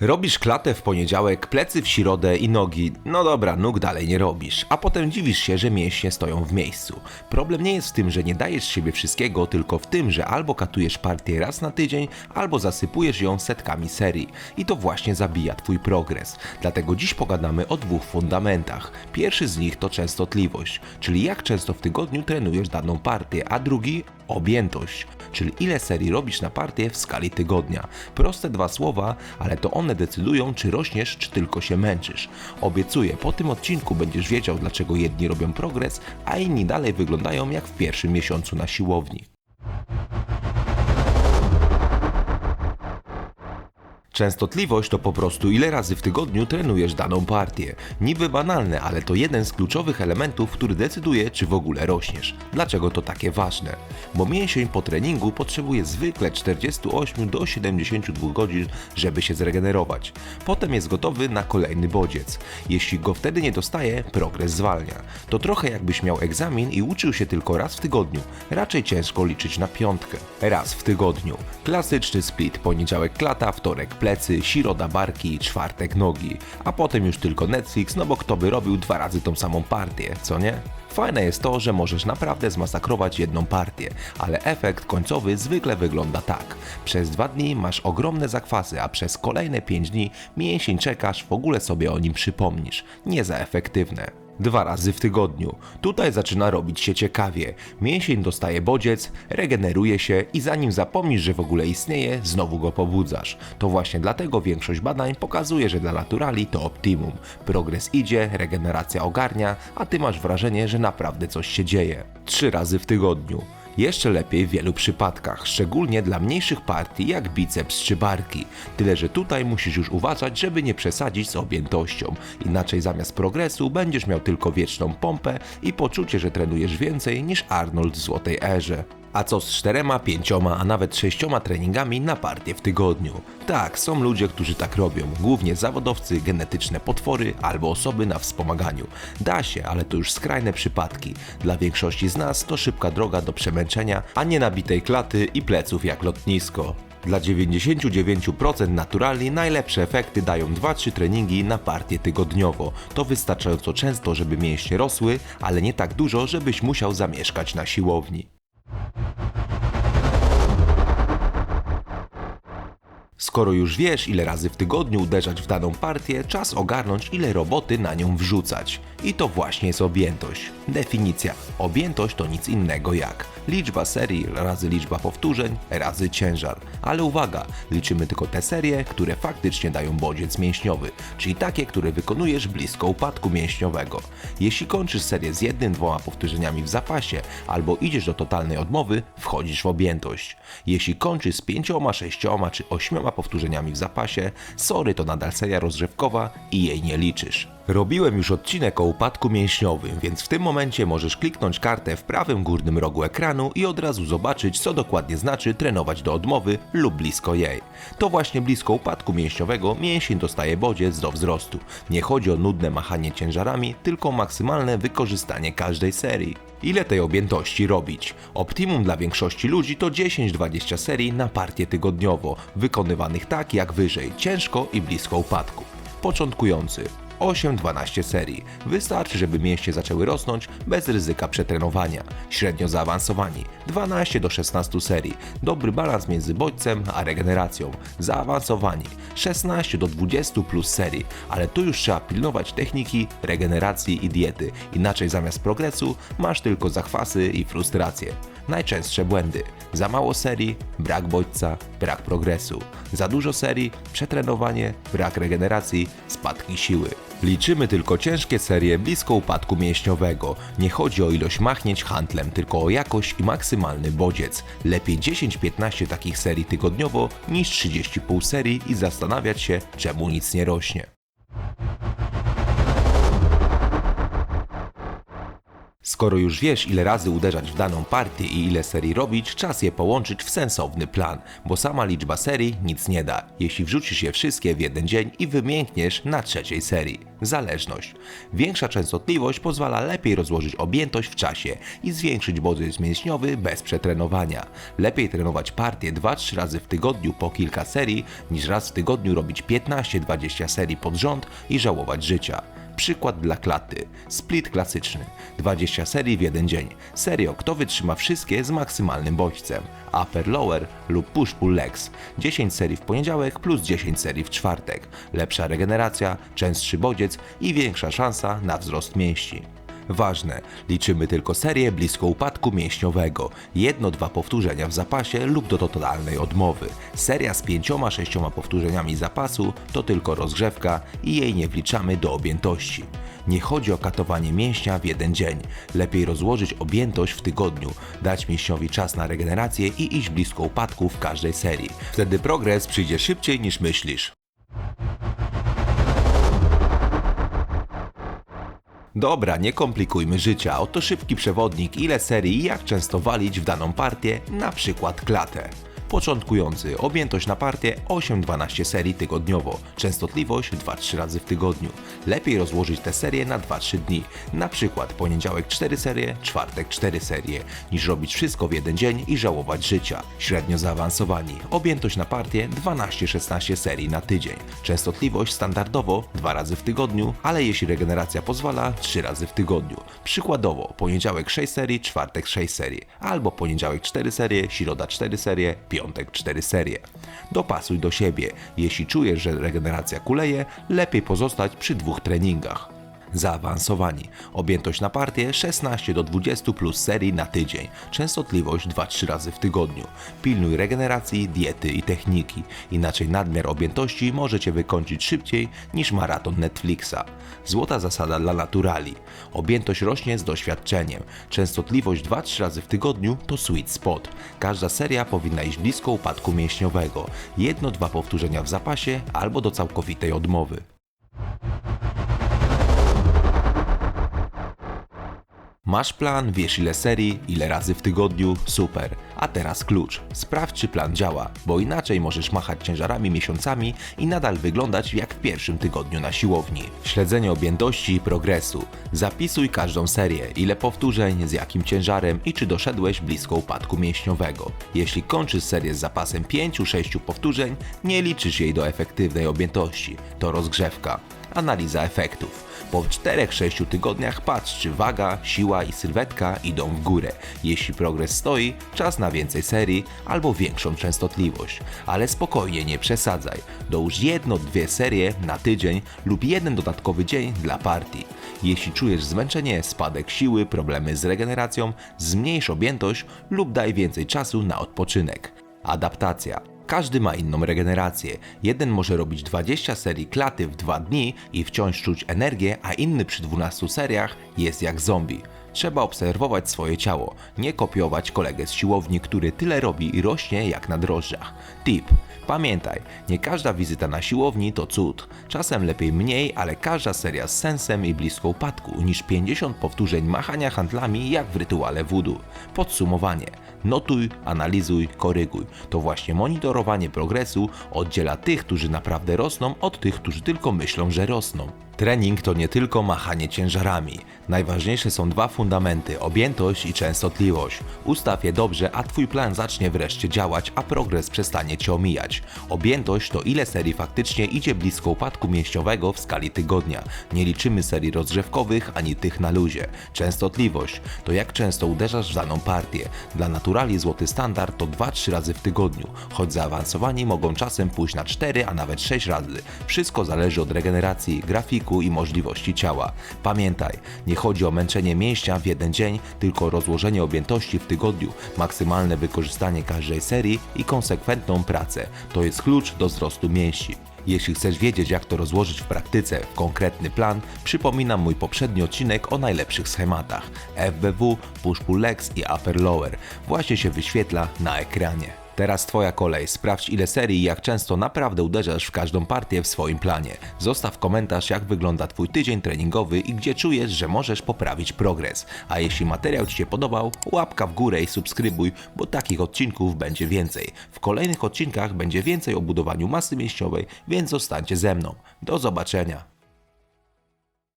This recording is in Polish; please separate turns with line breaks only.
Robisz klatę w poniedziałek, plecy w środę i nogi. No dobra, nóg dalej nie robisz, a potem dziwisz się, że mięśnie stoją w miejscu. Problem nie jest w tym, że nie dajesz siebie wszystkiego, tylko w tym, że albo katujesz partię raz na tydzień, albo zasypujesz ją setkami serii. I to właśnie zabija twój progres. Dlatego dziś pogadamy o dwóch fundamentach. Pierwszy z nich to częstotliwość, czyli jak często w tygodniu trenujesz daną partię, a drugi objętość, czyli ile serii robisz na partię w skali tygodnia. Proste dwa słowa, ale to one decydują, czy rośniesz, czy tylko się męczysz. Obiecuję, po tym odcinku będziesz wiedział, dlaczego jedni robią progres, a inni dalej wyglądają jak w pierwszym miesiącu na siłowni. Częstotliwość to po prostu ile razy w tygodniu trenujesz daną partię. Niby banalne, ale to jeden z kluczowych elementów, który decyduje, czy w ogóle rośniesz. Dlaczego to takie ważne? Bo mięsień po treningu potrzebuje zwykle 48 do 72 godzin, żeby się zregenerować. Potem jest gotowy na kolejny bodziec. Jeśli go wtedy nie dostaje, progres zwalnia. To trochę jakbyś miał egzamin i uczył się tylko raz w tygodniu. Raczej ciężko liczyć na piątkę. Raz w tygodniu. Klasyczny split, poniedziałek klata, wtorek plecy, środa barki, czwartek nogi. A potem już tylko Netflix, no bo kto by robił dwa razy tą samą partię, co nie? Fajne jest to, że możesz naprawdę zmasakrować jedną partię, ale efekt końcowy zwykle wygląda tak. Przez dwa dni masz ogromne zakwasy, a przez kolejne pięć dni mięsień czekasz, w ogóle sobie o nim przypomnisz. Nie za efektywne dwa razy w tygodniu. Tutaj zaczyna robić się ciekawie. Mięsień dostaje bodziec, regeneruje się i zanim zapomnisz, że w ogóle istnieje, znowu go pobudzasz. To właśnie dlatego większość badań pokazuje, że dla naturali to optimum. Progres idzie, regeneracja ogarnia, a ty masz wrażenie, że naprawdę coś się dzieje. Trzy razy w tygodniu. Jeszcze lepiej w wielu przypadkach, szczególnie dla mniejszych partii jak biceps czy barki. Tyle, że tutaj musisz już uważać, żeby nie przesadzić z objętością. Inaczej zamiast progresu będziesz miał tylko wieczną pompę i poczucie, że trenujesz więcej niż Arnold w Złotej Erze. A co z czterema, pięcioma, a nawet sześcioma treningami na partię w tygodniu? Tak, są ludzie, którzy tak robią, głównie zawodowcy, genetyczne potwory albo osoby na wspomaganiu. Da się, ale to już skrajne przypadki. Dla większości z nas to szybka droga do przemęczenia, a nie nabitej klaty i pleców jak lotnisko. Dla 99% naturalni najlepsze efekty dają 2-3 treningi na partię tygodniowo. To wystarczająco często, żeby mięśnie rosły, ale nie tak dużo, żebyś musiał zamieszkać na siłowni. Skoro już wiesz, ile razy w tygodniu uderzać w daną partię, czas ogarnąć, ile roboty na nią wrzucać. I to właśnie jest objętość. Definicja. Objętość to nic innego jak liczba serii razy liczba powtórzeń razy ciężar. Ale uwaga, liczymy tylko te serie, które faktycznie dają bodziec mięśniowy, czyli takie, które wykonujesz blisko upadku mięśniowego. Jeśli kończysz serię z jednym, dwoma powtórzeniami w zapasie, albo idziesz do totalnej odmowy, wchodzisz w objętość. Jeśli kończysz z pięcioma, sześcioma czy ośmioma powtórzeniami w zapasie, sorry to nadal seria rozgrzewkowa i jej nie liczysz. Robiłem już odcinek o upadku mięśniowym, więc w tym momencie możesz kliknąć kartę w prawym górnym rogu ekranu i od razu zobaczyć, co dokładnie znaczy trenować do odmowy lub blisko jej. To właśnie blisko upadku mięśniowego mięsień dostaje bodziec do wzrostu. Nie chodzi o nudne machanie ciężarami, tylko maksymalne wykorzystanie każdej serii. Ile tej objętości robić? Optimum dla większości ludzi to 10-20 serii na partię tygodniowo, wykonywanych tak jak wyżej, ciężko i blisko upadku. Początkujący 8-12 serii. Wystarczy, żeby mięśnie zaczęły rosnąć bez ryzyka przetrenowania. Średnio zaawansowani 12 do 16 serii. Dobry balans między bodźcem a regeneracją. Zaawansowani 16 do 20 plus serii, ale tu już trzeba pilnować techniki, regeneracji i diety. Inaczej zamiast progresu masz tylko zachwasy i frustracje. Najczęstsze błędy. Za mało serii, brak bodźca, brak progresu. Za dużo serii, przetrenowanie, brak regeneracji, spadki siły. Liczymy tylko ciężkie serie blisko upadku mięśniowego. Nie chodzi o ilość machnięć handlem, tylko o jakość i maksymalny bodziec. Lepiej 10-15 takich serii tygodniowo niż 30 pół serii i zastanawiać się, czemu nic nie rośnie. Skoro już wiesz, ile razy uderzać w daną partię i ile serii robić, czas je połączyć w sensowny plan, bo sama liczba serii nic nie da, jeśli wrzucisz je wszystkie w jeden dzień i wymiękniesz na trzeciej serii. Zależność. Większa częstotliwość pozwala lepiej rozłożyć objętość w czasie i zwiększyć bodziec mięśniowy bez przetrenowania. Lepiej trenować partię 2-3 razy w tygodniu po kilka serii, niż raz w tygodniu robić 15-20 serii pod rząd i żałować życia. Przykład dla klaty. Split klasyczny. 20 serii w jeden dzień. Serio, kto wytrzyma wszystkie z maksymalnym bodźcem. Upper lower lub push pull legs. 10 serii w poniedziałek plus 10 serii w czwartek. Lepsza regeneracja, częstszy bodziec i większa szansa na wzrost mięśni. Ważne, liczymy tylko serię blisko upadku mięśniowego, jedno-dwa powtórzenia w zapasie lub do totalnej odmowy. Seria z pięcioma, sześcioma powtórzeniami zapasu to tylko rozgrzewka i jej nie wliczamy do objętości. Nie chodzi o katowanie mięśnia w jeden dzień. Lepiej rozłożyć objętość w tygodniu, dać mięśniowi czas na regenerację i iść blisko upadku w każdej serii. Wtedy progres przyjdzie szybciej niż myślisz. Dobra, nie komplikujmy życia. Oto szybki przewodnik, ile serii i jak często walić w daną partię, na przykład klatę. Początkujący, objętość na partię 8-12 serii tygodniowo, częstotliwość 2-3 razy w tygodniu. Lepiej rozłożyć te serie na 2-3 dni, na przykład poniedziałek 4 serie, czwartek 4 serie, niż robić wszystko w jeden dzień i żałować życia. Średnio zaawansowani, objętość na partię 12-16 serii na tydzień, częstotliwość standardowo 2 razy w tygodniu, ale jeśli regeneracja pozwala 3 razy w tygodniu. Przykładowo poniedziałek 6 serii, czwartek 6 serii, albo poniedziałek 4 serie, środa 4 serie, piątek 4 serie. Dopasuj do siebie. Jeśli czujesz, że regeneracja kuleje, lepiej pozostać przy dwóch treningach. Zaawansowani. Objętość na partię 16 do 20 plus serii na tydzień. Częstotliwość 2-3 razy w tygodniu. Pilnuj regeneracji, diety i techniki. Inaczej nadmiar objętości może Cię wykończyć szybciej niż maraton Netflixa. Złota zasada dla naturali. Objętość rośnie z doświadczeniem. Częstotliwość 2-3 razy w tygodniu to sweet spot. Każda seria powinna iść blisko upadku mięśniowego. Jedno-dwa powtórzenia w zapasie albo do całkowitej odmowy. Masz plan, wiesz ile serii, ile razy w tygodniu, super. A teraz klucz. Sprawdź, czy plan działa, bo inaczej możesz machać ciężarami miesiącami i nadal wyglądać jak w pierwszym tygodniu na siłowni. Śledzenie objętości i progresu. Zapisuj każdą serię, ile powtórzeń, z jakim ciężarem i czy doszedłeś blisko upadku mięśniowego. Jeśli kończysz serię z zapasem 5-6 powtórzeń, nie liczysz jej do efektywnej objętości. To rozgrzewka. Analiza efektów. Po 4-6 tygodniach patrz, czy waga, siła i sylwetka idą w górę. Jeśli progres stoi, czas na więcej serii albo większą częstotliwość. Ale spokojnie, nie przesadzaj. Dołóż jedno-dwie serie na tydzień lub jeden dodatkowy dzień dla partii. Jeśli czujesz zmęczenie, spadek siły, problemy z regeneracją, zmniejsz objętość lub daj więcej czasu na odpoczynek. Adaptacja. Każdy ma inną regenerację. Jeden może robić 20 serii klaty w 2 dni i wciąż czuć energię, a inny przy 12 seriach jest jak zombie. Trzeba obserwować swoje ciało, nie kopiować kolegę z siłowni, który tyle robi i rośnie jak na drożdżach. Tip. Pamiętaj, nie każda wizyta na siłowni to cud. Czasem lepiej mniej, ale każda seria z sensem i blisko upadku niż 50 powtórzeń machania handlami jak w rytuale voodoo. Podsumowanie. Notuj, analizuj, koryguj. To właśnie monitorowanie progresu oddziela tych, którzy naprawdę rosną, od tych, którzy tylko myślą, że rosną. Trening to nie tylko machanie ciężarami. Najważniejsze są dwa fundamenty: objętość i częstotliwość. Ustaw je dobrze, a Twój plan zacznie wreszcie działać, a progres przestanie Cię omijać. Objętość to ile serii faktycznie idzie blisko upadku mięśniowego w skali tygodnia. Nie liczymy serii rozgrzewkowych ani tych na luzie. Częstotliwość to jak często uderzasz w daną partię. Dla naturali złoty standard to 2-3 razy w tygodniu, choć zaawansowani mogą czasem pójść na 4, a nawet 6 razy. Wszystko zależy od regeneracji, grafiku i możliwości ciała. Pamiętaj, nie chodzi o męczenie mięśnia w jeden dzień, tylko o rozłożenie objętości w tygodniu, maksymalne wykorzystanie każdej serii i konsekwentną pracę. To jest klucz do wzrostu mięśni. Jeśli chcesz wiedzieć, jak to rozłożyć w praktyce w konkretny plan, przypominam mój poprzedni odcinek o najlepszych schematach FBW, Push Pull Legs i Upper Lower. Właśnie się wyświetla na ekranie. Teraz twoja kolej. Sprawdź ile serii i jak często naprawdę uderzasz w każdą partię w swoim planie. Zostaw komentarz jak wygląda twój tydzień treningowy i gdzie czujesz, że możesz poprawić progres. A jeśli materiał ci się podobał, łapka w górę i subskrybuj, bo takich odcinków będzie więcej. W kolejnych odcinkach będzie więcej o budowaniu masy mięśniowej, więc zostańcie ze mną. Do zobaczenia.